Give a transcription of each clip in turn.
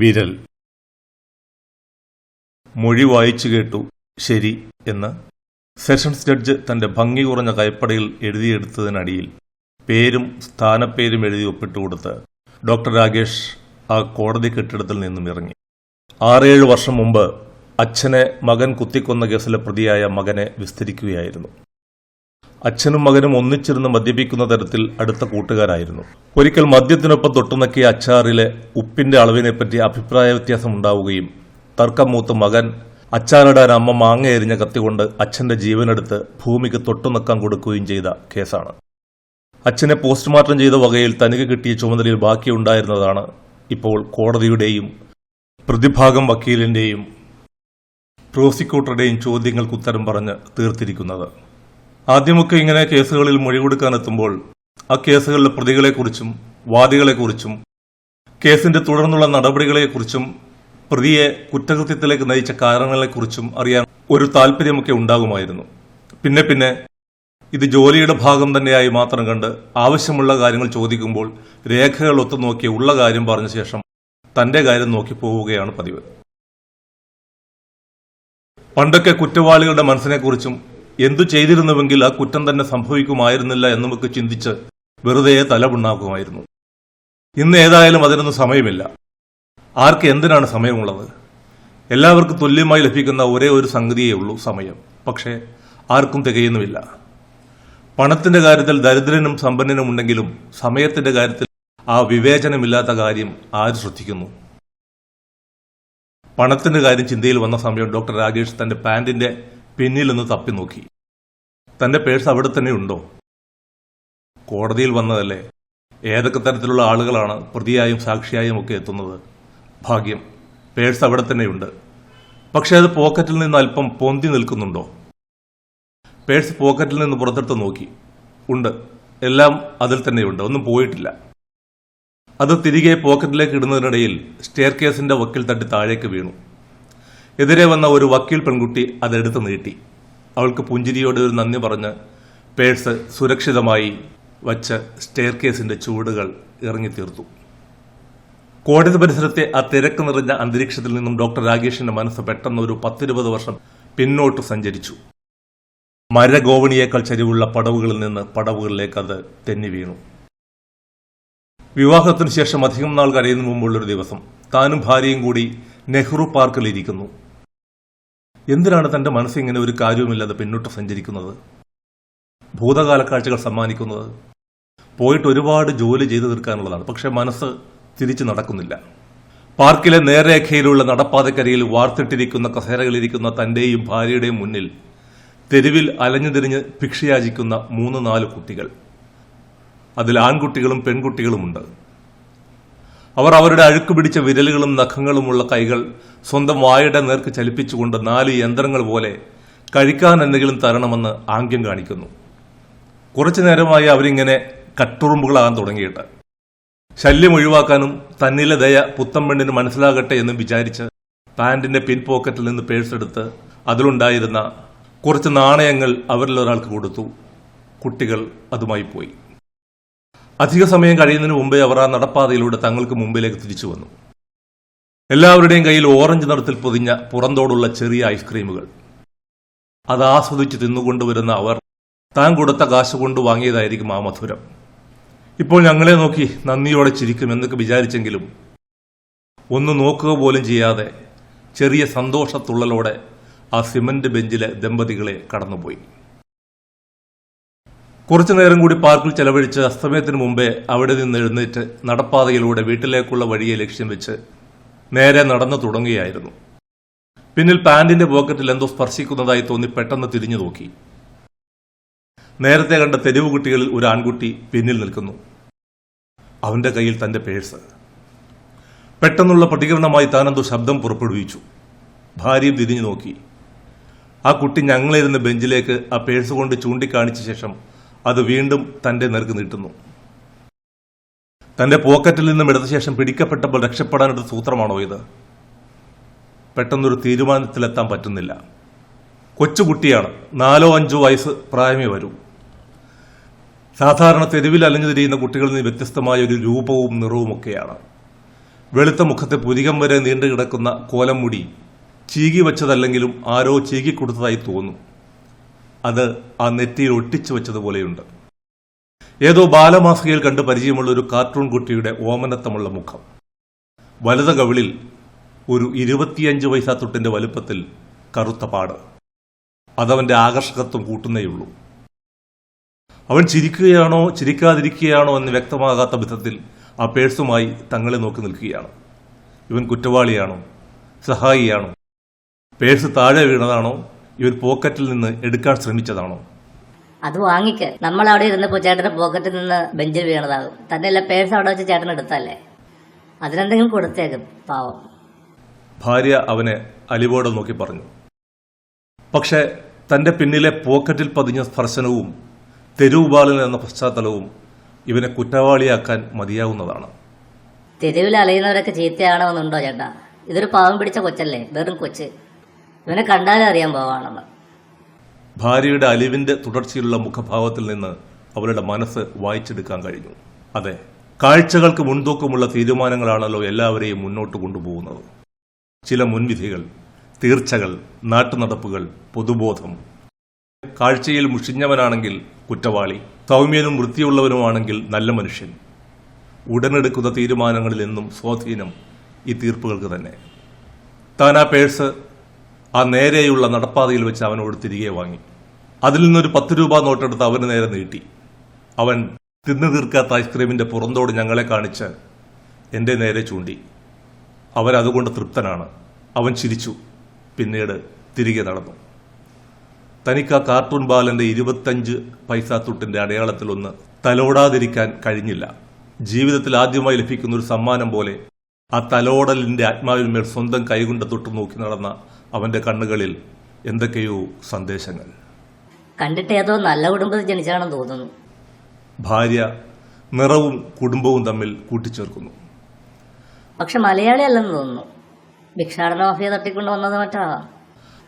വിരൽ. മൊഴി വായിച്ചു കേട്ടു ശരി എന്ന്. സെഷൻസ് ജഡ്ജ് തന്റെ ഭംഗി കുറഞ്ഞ കൈപ്പടയിൽ എഴുതിയെടുത്തതിനടിയിൽ പേരും സ്ഥാനപ്പേരും എഴുതി ഒപ്പിട്ടുകൊടുത്ത് ഡോക്ടർ രാകേഷ് ആ കോടതി കെട്ടിടത്തിൽ നിന്നും ഇറങ്ങി. ആറേഴ് വർഷം മുമ്പ് അച്ഛനെ മകൻ കുത്തിക്കൊന്ന കേസിലെ പ്രതിയായ മകനെ വിസ്തരിക്കുകയായിരുന്നു. അച്ഛനും മകനും ഒന്നിച്ചിരുന്ന് മദ്യപിക്കുന്ന തരത്തിൽ അടുത്ത കൂട്ടുകാരായിരുന്നു. ഒരിക്കൽ മദ്യത്തിനൊപ്പം തൊട്ടുനക്കിയ അച്ചാറിലെ ഉപ്പിന്റെ അളവിനെപ്പറ്റി അഭിപ്രായ വ്യത്യാസം ഉണ്ടാവുകയും തർക്കം മൂത്ത് മകൻ അച്ചാറിടാൻ അമ്മ മാങ്ങ എരിഞ്ഞ കത്തികൊണ്ട് അച്ഛന്റെ ജീവനെടുത്ത് ഭൂമിക്ക് തൊട്ടുനക്കാൻ കൊടുക്കുകയും ചെയ്ത കേസാണ്. അച്ഛനെ പോസ്റ്റ്മോർട്ടം ചെയ്ത വകയിൽ തനിക്ക് കിട്ടിയ ചുമതലയിൽ ബാക്കിയുണ്ടായിരുന്നതാണ് ഇപ്പോൾ കോടതിയുടെയും പ്രതിഭാഗം വക്കീലിന്റെയും പ്രോസിക്യൂട്ടറുടെയും ചോദ്യങ്ങൾക്ക് ഉത്തരം പറഞ്ഞ് തീർത്തിരിക്കുന്നത്. ആദ്യമൊക്കെ ഇങ്ങനെ കേസുകളിൽ മൊഴി കൊടുക്കാനെത്തുമ്പോൾ ആ കേസുകളിലെ പ്രതികളെക്കുറിച്ചും വാദികളെക്കുറിച്ചും കേസിന്റെ തുടർന്നുള്ള നടപടികളെക്കുറിച്ചും പ്രതിയെ കുറ്റകൃത്യത്തിലേക്ക് നയിച്ച കാരണങ്ങളെക്കുറിച്ചും അറിയാൻ ഒരു താല്പര്യമൊക്കെ ഉണ്ടാകുമായിരുന്നു. പിന്നെ പിന്നെ ഇത് ജോലിയുടെ ഭാഗം തന്നെയായി മാത്രം കണ്ട് ആവശ്യമുള്ള കാര്യങ്ങൾ ചോദിക്കുമ്പോൾ രേഖകൾ ഒത്തുനോക്കി ഉള്ള കാര്യം പറഞ്ഞ ശേഷം തന്റെ കാര്യം നോക്കി പോവുകയാണ് പതിവ്. പണ്ടൊക്കെ കുറ്റവാളികളുടെ മനസ്സിനെക്കുറിച്ചും എന്തു ചെയ്തിരുന്നുവെങ്കിൽ ആ കുറ്റം തന്നെ സംഭവിക്കുമായിരുന്നില്ല എന്ന് നമുക്ക് ചിന്തിച്ച് വെറുതെ തലപുണ്ണാക്കുമായിരുന്നു ഇന്ന് ഏതായാലും അതിനൊന്നും സമയമില്ല. ആർക്ക് എന്തിനാണ് സമയമുള്ളത്? എല്ലാവർക്കും തുല്യമായി ലഭിക്കുന്ന ഒരേ ഒരു സംഗതിയേ ഉള്ളൂ സമയം. പക്ഷേ ആർക്കും തികയുന്നുമില്ല. പണത്തിന്റെ കാര്യത്തിൽ ദരിദ്രനും സമ്പന്നനും ഉണ്ടെങ്കിലും സമയത്തിന്റെ കാര്യത്തിൽ ആ വിവേചനമില്ലാത്ത കാര്യം ആര് ശ്രദ്ധിക്കുന്നു? പണത്തിന്റെ കാര്യം ചിന്തയിൽ വന്ന സമയം ഡോക്ടർ രാകേഷ് തന്റെ പാന്റിന്റെ പിന്നിൽ നിന്ന് തപ്പി നോക്കി തന്റെ പേഴ്സ് അവിടെ തന്നെ ഉണ്ടോ? കോടതിയിൽ വന്നതല്ലേ? ഏതൊക്കെ തരത്തിലുള്ള ആളുകളാണ് പ്രതിയായും സാക്ഷിയായും ഒക്കെ എത്തുന്നത്? ഭാഗ്യം പേഴ്സ് അവിടെ തന്നെയുണ്ട് പക്ഷേ അത് പോക്കറ്റിൽ നിന്ന് അല്പം പൊന്തി നിൽക്കുന്നുണ്ടോ? പേഴ്സ് പോക്കറ്റിൽ നിന്ന് പുറത്തെടുത്ത് നോക്കി. ഉണ്ട്. എല്ലാം അതിൽ തന്നെയുണ്ട് ഒന്നും പോയിട്ടില്ല. അത് തിരികെ പോക്കറ്റിലേക്ക് ഇടുന്നതിനിടയിൽ സ്റ്റെയർ കേസിന്റെ വക്കിൽ തട്ടി താഴേക്ക് വീണു. എതിരെ വന്ന ഒരു വക്കീൽ പെൺകുട്ടി അതെടുത്ത് നീട്ടി. അവൾക്ക് പുഞ്ചിരിയോട് ഒരു നന്ദി പറഞ്ഞ് പേഴ്സ് സുരക്ഷിതമായി വച്ച് സ്റ്റെയർ കേസിന്റെ ചുവടുകൾ ഇറങ്ങിത്തീർത്തു. കോടതി പരിസരത്തെ ആ തിരക്ക് നിറഞ്ഞ അന്തരീക്ഷത്തിൽ നിന്നും ഡോക്ടർ രാകേഷിന്റെ മനസ്സ് പെട്ടെന്ന് ഒരു പത്തിരുപത് വർഷം പിന്നോട്ട് സഞ്ചരിച്ചു. മരഗോവണിയേക്കാൾ ചരിവുള്ള പടവുകളിൽ നിന്ന് പടവുകളിലേക്ക് അത് തെന്നി വീണു. വിവാഹത്തിനു ശേഷം അധികം നാൾ കഴിയുന്ന മുമ്പുള്ളൊരു ദിവസം താനും ഭാര്യയും കൂടി നെഹ്റു പാർക്കിൽ ഇരിക്കുന്നു. എന്തിനാണ് തന്റെ മനസ്സിങ്ങനെ ഒരു കാര്യവുമില്ലാതെ പിന്നോട്ട് സഞ്ചരിക്കുന്നത്? ഭൂതകാല കാഴ്ചകൾ സമ്മാനിക്കുന്നത്. പോയിട്ട് ഒരുപാട് ജോലി ചെയ്തു തീർക്കാനുള്ളതാണ്. പക്ഷെ മനസ്സ് തിരിച്ചു നടക്കുന്നില്ല. പാർക്കിലെ നേർരേഖയിലുള്ള നടപ്പാതക്കരയിൽ വാർത്തിട്ടിരിക്കുന്ന കസേരകളിരിക്കുന്ന തന്റെയും ഭാര്യയുടെയും മുന്നിൽ തെരുവിൽ അലഞ്ഞു തിരിഞ്ഞ് ഭിക്ഷയാചിക്കുന്ന മൂന്ന് നാല് കുട്ടികൾ. അതിൽ ആൺകുട്ടികളും പെൺകുട്ടികളുമുണ്ട്. അവർ അവരുടെ അഴുക്ക് പിടിച്ച വിരലുകളും നഖങ്ങളുമുള്ള കൈകൾ സ്വന്തം വായുടെ നേർക്ക് ചലിപ്പിച്ചുകൊണ്ട് നാല് യന്ത്രങ്ങൾ പോലെ കഴിക്കാൻ എന്തെങ്കിലും തരണമെന്ന് ആംഗ്യം കാണിക്കുന്നു. കുറച്ചു നേരമായി അവരിങ്ങനെ കട്ടുറുമ്പുകളാകാൻ തുടങ്ങിയിട്ട്. ശല്യം ഒഴിവാക്കാനും തന്നിലെ ദയ പുത്തം പെണ്ണിന് മനസ്സിലാകട്ടെ എന്ന് വിചാരിച്ച് പാന്റിന്റെ പിൻ പോക്കറ്റിൽ നിന്ന് പേഴ്സ് എടുത്ത് അതിലുണ്ടായിരുന്ന കുറച്ച് നാണയങ്ങൾ അവരിലൊരാൾക്ക് കൊടുത്തു. കുട്ടികൾ അതുമായി പോയി. അധിക സമയം കഴിയുന്നതിന് മുമ്പേ അവർ ആ നടപ്പാതയിലൂടെ തങ്ങൾക്ക് മുമ്പിലേക്ക് തിരിച്ചു വന്നു. എല്ലാവരുടെയും കയ്യിൽ ഓറഞ്ച് നിറത്തിൽ പൊതിഞ്ഞ പുറന്തോടുള്ള ചെറിയ ഐസ്ക്രീമുകൾ അത് ആസ്വദിച്ച് തിന്നുകൊണ്ടുവരുന്ന അവർ താൻ കൊടുത്ത കാശ് കൊണ്ട് വാങ്ങിയതായിരിക്കും ആ മധുരം. ഇപ്പോൾ ഞങ്ങളെ നോക്കി നന്ദിയോടെ ചിരിക്കും എന്നൊക്കെ വിചാരിച്ചെങ്കിലും ഒന്ന് നോക്കുക പോലും ചെയ്യാതെ ചെറിയ സന്തോഷത്തുള്ളലോടെ ആ സിമന്റ് ബെഞ്ചിലെ ദമ്പതികളെ കടന്നുപോയി. കുറച്ചു നേരം കൂടി പാർക്കിൽ ചെലവഴിച്ച് അസ്തമയത്തിന് മുമ്പേ അവിടെ നിന്ന് എഴുന്നേറ്റ് നടപ്പാതയിലൂടെ വീട്ടിലേക്കുള്ള വഴിയെ ലക്ഷ്യം വെച്ച് നേരെ നടന്നു തുടങ്ങുകയായിരുന്നു. പിന്നിൽ പാന്റിന്റെ പോക്കറ്റിൽ എന്തോ സ്പർശിക്കുന്നതായി തോന്നി പെട്ടെന്ന് തിരിഞ്ഞു നോക്കി. നേരത്തെ കണ്ട തെരുവ് കുട്ടികളിൽ ഒരു ആൺകുട്ടി പിന്നിൽ നിൽക്കുന്നു. അവന്റെ കയ്യിൽ തന്റെ പേഴ്സ്. പെട്ടെന്നുള്ള പ്രതികരണമായി താനെന്തോ ശബ്ദം പുറപ്പെടുവിച്ചു. ഭാര്യയും തിരിഞ്ഞു നോക്കി. ആ കുട്ടി ഞങ്ങളിരുന്ന ബെഞ്ചിലേക്ക് ആ പേഴ്സ് കൊണ്ട് ചൂണ്ടിക്കാണിച്ച ശേഷം അത് വീണ്ടും തന്റെ നേർക്ക് നീട്ടുന്നു. തന്റെ പോക്കറ്റിൽ നിന്നും എടുത്ത ശേഷം പിടിക്കപ്പെട്ടപ്പോൾ രക്ഷപ്പെടാനൊരു സൂത്രമാണോ ഇത്? പെട്ടെന്നൊരു തീരുമാനത്തിലെത്താൻ പറ്റുന്നില്ല. കൊച്ചുകുട്ടിയാണ്. നാലോ അഞ്ചോ വയസ്സ് പ്രായമേ വരൂ. സാധാരണ തെരുവിൽ അലഞ്ഞു തിരിയുന്ന കുട്ടികളിൽ നിന്ന് വ്യത്യസ്തമായ ഒരു രൂപവും നിറവും ഒക്കെയാണ്. വെളുത്ത മുഖത്തെ പുരികം വരെ നീണ്ടു കിടക്കുന്ന കോലം മുടി ചീകി വച്ചതല്ലെങ്കിലും ആരോ ചീകി കൊടുത്തതായി തോന്നും അത് ആ നെറ്റിയിൽ ഒട്ടിച്ചു വെച്ചതുപോലെയുണ്ട്. ഏതോ ബാലമാസികയിൽ കണ്ട് പരിചയമുള്ള ഒരു കാർട്ടൂൺ കുട്ടിയുടെ ഓമനത്തമുള്ള മുഖം. വലത കവിളിൽ ഒരു ഇരുപത്തിയഞ്ച് പൈസ തൊട്ടിന്റെ വലുപ്പത്തിൽ കറുത്ത പാട്. അതവന്റെ ആകർഷകത്വം കൂട്ടുന്നേയുള്ളൂ. അവൻ ചിരിക്കുകയാണോ ചിരിക്കാതിരിക്കുകയാണോ എന്ന് വ്യക്തമാകാത്ത വിധത്തിൽ ആ പേഴ്സുമായി തങ്ങളെ നോക്കി നിൽക്കുകയാണ്. ഇവൻ കുറ്റവാളിയാണോ സഹായിയാണോ പേഴ്സ് താഴെ വീണതാണോ ഇവൻ പോക്കറ്റിൽ നിന്ന് എടുക്കാൻ ശ്രമിച്ചതാണോ? അത് വാങ്ങിക്ക്. നമ്മൾ അവിടെ ഇരുന്നപ്പോൾ ചേട്ടന്റെ പോക്കറ്റിൽ നിന്ന് ബെഞ്ചിൽ വീണതാകും. തന്നെയല്ല പേഴ്സ് അവിടെ വെച്ച് ചേട്ടൻ എടുത്തല്ലേ അതിനെന്തെങ്കിലും കൊടുത്തേക്കും പാവം. ഭാര്യ അവനെ അലിവോടെ നോക്കി പറഞ്ഞു. പക്ഷേ തന്റെ പിന്നിലെ പോക്കറ്റിൽ പതിഞ്ഞ സ്പർശനവും തെരുവ് ബാലൻ എന്ന പശ്ചാത്തലവും ഇവനെ കുറ്റവാളിയാക്കാൻ മതിയാവുന്നതാണ്. തെരുവിൽ അലയുന്നവരൊക്കെ ചീത്തയാണോ എന്നുണ്ടോ ചേട്ടാ? ഇതൊരു പാവം പിടിച്ച കൊച്ചല്ലേ? വെറും കൊച്ച്. ഇവനെ കണ്ടാലേ അറിയാൻ പോവാണെന്ന്. ഭാര്യയുടെ അലിവിന്റെ തുടർച്ചയുള്ള മുഖഭാവത്തിൽ നിന്ന് അവരുടെ മനസ്സ് വായിച്ചെടുക്കാൻ കഴിഞ്ഞു. അതെ കാഴ്ചകൾക്ക് മുൻതൂക്കമുള്ള തീരുമാനങ്ങളാണല്ലോ എല്ലാവരെയും മുന്നോട്ട് കൊണ്ടുപോകുന്നത്. ചില മുൻവിധികൾ തീർച്ചകൾ നാട്ടുനടപ്പുകൾ പൊതുബോധം. കാഴ്ചയിൽ മുഷിഞ്ഞവനാണെങ്കിൽ കുറ്റവാളി സൗമ്യനും വൃത്തിയുള്ളവനുമാണെങ്കിൽ നല്ല മനുഷ്യൻ. ഉടനെടുക്കുന്ന തീരുമാനങ്ങളിൽ എന്നും സ്വാധീനം ഈ തീർപ്പുകൾക്ക് തന്നെ. താൻ ആ പേഴ്സ് ആ നേരെയുള്ള നടപ്പാതയിൽ വെച്ച് അവനോട് തിരികെ വാങ്ങി. അതിൽ നിന്നൊരു പത്ത് രൂപ നോട്ടെടുത്ത് അവന് നേരെ നീട്ടി. അവൻ തിന്നു തീർക്കാത്ത ഐസ്ക്രീമിന്റെ പുറന്തോട് ഞങ്ങളെ കാണിച്ച് എന്റെ നേരെ ചൂണ്ടി. അവരതുകൊണ്ട് തൃപ്തനാണ്. അവൻ ചിരിച്ചു. പിന്നീട് തിരികെ നടന്നു. തനിക്ക് ആ കാർട്ടൂൺ ബാലന്റെ ഇരുപത്തഞ്ച് പൈസ തുട്ടിന്റെ അടയാളത്തിലൊന്ന് തലോടാതിരിക്കാൻ കഴിഞ്ഞില്ല. ജീവിതത്തിൽ ആദ്യമായി ലഭിക്കുന്ന ഒരു സമ്മാനം പോലെ ആ തലോടലിന്റെ ആത്മാവിന്മേൽ സ്വന്തം കൈകൊണ്ട് തൊട്ടു നോക്കി നടന്ന അവന്റെ കണ്ണുകളിൽ എന്തൊക്കെയോ സന്ദേശങ്ങൾ. കണ്ടിട്ട് ഏതോ നല്ല കുടുംബത്തിൽ ജനിച്ചാണെന്ന് തോന്നുന്നു. ഭാര്യ നിറവും കുടുംബവും തമ്മിൽ കൂട്ടിച്ചേർക്കുന്നു. പക്ഷെ മലയാളി അല്ലെന്ന് തോന്നുന്നു. ഭിക്ഷാടന മാഫിയ തട്ടിക്കൊണ്ട് വന്നത് മറ്റാവാം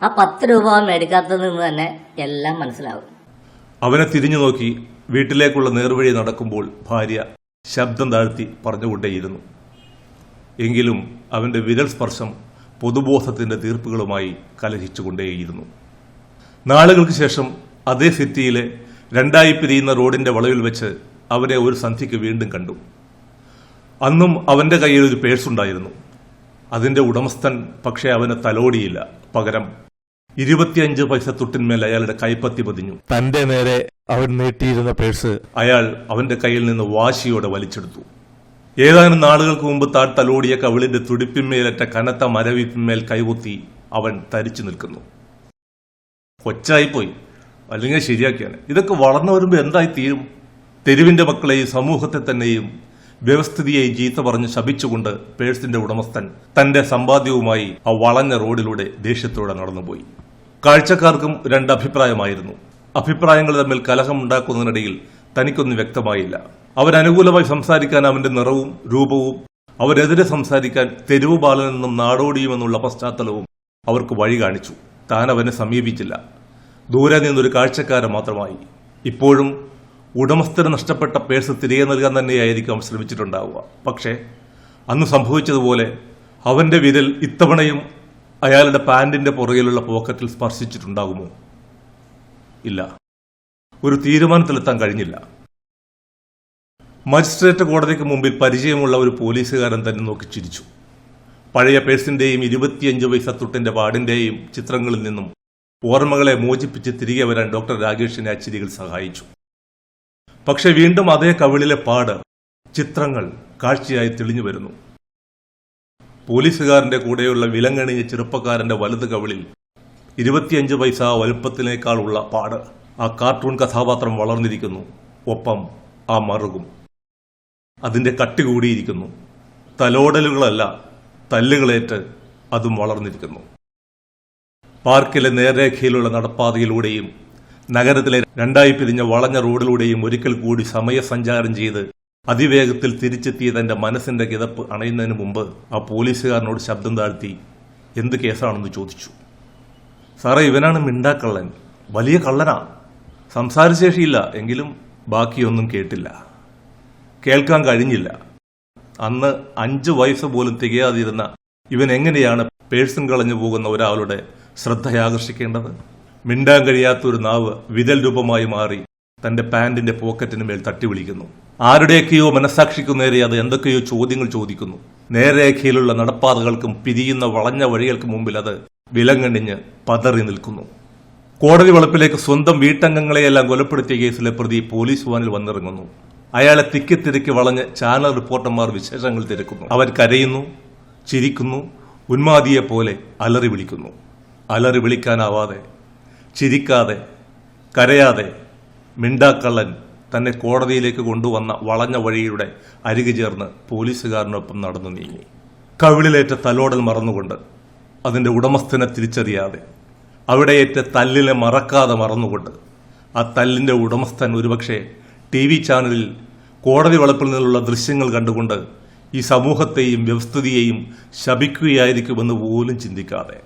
ആ പത്ത് രൂപ മേടിക്കാത്തത് നിന്ന് തന്നെ എല്ലാം മനസ്സിലാവും. അവനെ തിരിഞ്ഞു നോക്കി വീട്ടിലേക്കുള്ള നേർവഴി നടക്കുമ്പോൾ ഭാര്യ ശബ്ദം താഴ്ത്തി പറഞ്ഞുകൊണ്ടേയിരുന്നു. എങ്കിലും അവന്റെ വിരൽ സ്പർശം പൊതുബോധത്തിന്റെ തീർപ്പുകളുമായി കലഹിച്ചുകൊണ്ടേയിരുന്നു. നാളുകൾക്ക് ശേഷം അതേ സിറ്റിയിലെ രണ്ടായി പിരിയുന്ന റോഡിന്റെ വളവിൽ വെച്ച് അവനെ ഒരു സന്ധ്യയ്ക്ക് വീണ്ടും കണ്ടു. അന്നും അവന്റെ കയ്യിൽ ഒരു പേഴ്സ് ഉണ്ടായിരുന്നു. അതിന്റെ ഉടമസ്ഥൻ പക്ഷേ അവനെ തലോടിയില്ല. പകരം ഇരുപത്തിയഞ്ച് പൈസ തൊട്ടിന്മേൽ അയാളുടെ കൈപ്പത്തി പതിഞ്ഞു. തന്റെ നേരെ അവൻ നീട്ടിയിരുന്ന പേഴ്സ് അയാൾ അവന്റെ കയ്യിൽ നിന്ന് വാശിയോടെ വലിച്ചെടുത്തു. ഏതാനും നാളുകൾക്ക് മുമ്പ് താൻ തലോടിയ കവിളിന്റെ തുടിപ്പിന്മേലറ്റ കനത്ത മരവിപ്പിന്മേൽ കൈകുത്തി അവൻ തരിച്ചു നിൽക്കുന്നു. കൊച്ചായിപ്പോയി. അല്ലെങ്കിൽ ശരിയാക്കിയാണ്. ഇതൊക്കെ വളർന്നു വരുമ്പോൾ എന്തായി തീരും? തെരുവിന്റെ മക്കളെയും സമൂഹത്തെ തന്നെയും വ്യവസ്ഥിതിയെയും ചീത്ത പറഞ്ഞ് ശപിച്ചുകൊണ്ട് പേഴ്സിന്റെ ഉടമസ്ഥൻ തന്റെ സമ്പാദ്യവുമായി ആ വളഞ്ഞ റോഡിലൂടെ ദേഷ്യത്തോടെ നടന്നുപോയി. കാഴ്ചക്കാർക്കും രണ്ട് അഭിപ്രായമായിരുന്നു അഭിപ്രായങ്ങൾ തമ്മിൽ കലഹമുണ്ടാക്കുന്നതിനിടയിൽ തനിക്കൊന്നും വ്യക്തമായില്ല. അവരനുകൂലമായി സംസാരിക്കാൻ അവന്റെ നിറവും രൂപവും അവരെതിരെ സംസാരിക്കാൻ തെരുവ് ബാലനെന്നും നാടോടിയുമെന്നുള്ള പശ്ചാത്തലവും അവർക്ക് വഴി കാണിച്ചു. താൻ അവനെ സമീപിച്ചില്ല. ദൂരെ നിന്നൊരു കാഴ്ചക്കാരൻ മാത്രമായി. ഇപ്പോഴും ഉടമസ്ഥന് നഷ്ടപ്പെട്ട പേഴ്സ് തിരികെ നൽകാൻ തന്നെയായിരിക്കും അവൻ ശ്രമിച്ചിട്ടുണ്ടാവുക. പക്ഷേ അന്ന് സംഭവിച്ചതുപോലെ അവന്റെ വിരൽ ഇത്തവണയും അയാളുടെ പാന്റിന്റെ പുറകിലുള്ള പോക്കറ്റിൽ സ്പർശിച്ചിട്ടുണ്ടാകുമോ? ഇല്ല. ഒരു തീരുമാനത്തിലെത്താൻ കഴിഞ്ഞില്ല. മജിസ്ട്രേറ്റ് കോടതിക്ക് മുമ്പിൽ പരിചയമുള്ള ഒരു പോലീസുകാരൻ തന്നെ നോക്കി ചിരിച്ചു. പഴയ പേഴ്സിന്റെയും ഇരുപത്തിയഞ്ച് പൈസ തുട്ടിന്റെ പാടിന്റെയും ചിത്രങ്ങളിൽ നിന്നും ഓർമ്മകളെ മോചിപ്പിച്ച് തിരികെ വരാൻ ഡോക്ടർ രാകേഷിനെ ആ ചിരികൾ സഹായിച്ചു. പക്ഷെ വീണ്ടും അതേ കവിളിലെ പാട് ചിത്രങ്ങൾ കാഴ്ചയായി തെളിഞ്ഞു വരുന്നു. പോലീസുകാരന്റെ കൂടെയുള്ള വിലങ്ങണിഞ്ഞ ചെറുപ്പക്കാരന്റെ വലത് കവിളിൽ ഇരുപത്തിയഞ്ച് പൈസ വലുപ്പത്തിനേക്കാളുള്ള പാട് ആ കാർട്ടൂൺ കഥാപാത്രം വളർന്നിരിക്കുന്നു. ഒപ്പം ആ മറുകും. അതിന്റെ കട്ടി കൂടിയിരിക്കുന്നു. തലോടലുകളല്ല തല്ലുകളേറ്റ് അതും വളർന്നിരിക്കുന്നു. പാർക്കിലെ നേർരേഖയിലുള്ള നടപ്പാതയിലൂടെയും നഗരത്തിലെ രണ്ടായി പിരിഞ്ഞ വളഞ്ഞ റോഡിലൂടെയും ഒരിക്കൽ കൂടി സമയസഞ്ചാരം ചെയ്ത് അതിവേഗത്തിൽ തിരിച്ചെത്തിയ തന്റെ മനസ്സിന്റെ കിതപ്പ് അണയുന്നതിന് മുമ്പ് ആ പോലീസുകാരനോട് ശബ്ദം താഴ്ത്തി എന്ത് കേസാണെന്ന് ചോദിച്ചു? സാറേ ഇവനാണ് മിണ്ടാക്കള്ളൻ. വലിയ കള്ളനാ. സംസാരശേഷിയില്ല എങ്കിലും ബാക്കിയൊന്നും കേട്ടില്ല. കേൾക്കാൻ കഴിഞ്ഞില്ല. അന്ന് അഞ്ച് വയസ്സ് പോലും തികയാതിരുന്ന ഇവൻ എങ്ങനെയാണ് പേഴ്സൺ കളഞ്ഞു പോകുന്ന ഒരാളുടെ ശ്രദ്ധയാകർഷിക്കേണ്ടത്? മിണ്ടാൻ കഴിയാത്ത ഒരു നാവ് വിതൽ രൂപമായി മാറി തന്റെ പാന്റിന്റെ പോക്കറ്റിന് മേൽ തട്ടി വിളിക്കുന്നു ആരുടെയൊക്കെയോ മനസാക്ഷിക്കു നേരെ അത് എന്തൊക്കെയോ ചോദ്യങ്ങൾ ചോദിക്കുന്നു. നേരേഖയിലുള്ള നടപ്പാതകൾക്കും പിരിയുന്ന വളഞ്ഞ വഴികൾക്കും മുമ്പിൽ അത് വിലങ്ങണിഞ്ഞ് പതറി നിൽക്കുന്നു. കോടതി വളപ്പിലേക്ക് സ്വന്തം വീട്ടംഗങ്ങളെയെല്ലാം കൊലപ്പെടുത്തിയ കേസിലെ പ്രതി പോലീസ് വാനിൽ വന്നിറങ്ങുന്നു. അയാളെ തിക്കി തിരക്കി വളഞ്ഞ് ചാനൽ റിപ്പോർട്ടർമാർ വിശേഷങ്ങൾ തിരക്കുന്നു. അവർ കരയുന്നു ചിരിക്കുന്നു ഉന്മാദിയെ പോലെ അലറി വിളിക്കുന്നു. അലറി വിളിക്കാനാവാതെ ചിരിക്കാതെ കരയാതെ മിണ്ടാക്കള്ളൻ തന്നെ കോടതിയിലേക്ക് കൊണ്ടുവന്ന വളഞ്ഞ വഴിയുടെ അരികു ചേർന്ന് പോലീസുകാരനൊപ്പം നടന്നു നീങ്ങി. കവിളിലേറ്റ തലോടൽ മറന്നുകൊണ്ട് അതിന്റെ ഉടമസ്ഥനെ തിരിച്ചറിയാതെ അവിടെയേറ്റ തല്ലിനെ മറക്കാതെ മറന്നുകൊണ്ട് ആ തല്ലിന്റെ ഉടമസ്ഥൻ ഒരുപക്ഷെ ടി വി ചാനലിൽ കോടതി വളപ്പിൽ നിന്നുള്ള ദൃശ്യങ്ങൾ കണ്ടുകൊണ്ട് ഈ സമൂഹത്തെയും വ്യവസ്ഥിതിയെയും ശപിക്കുകയായിരിക്കുമെന്ന് പോലും ചിന്തിക്കാതെ.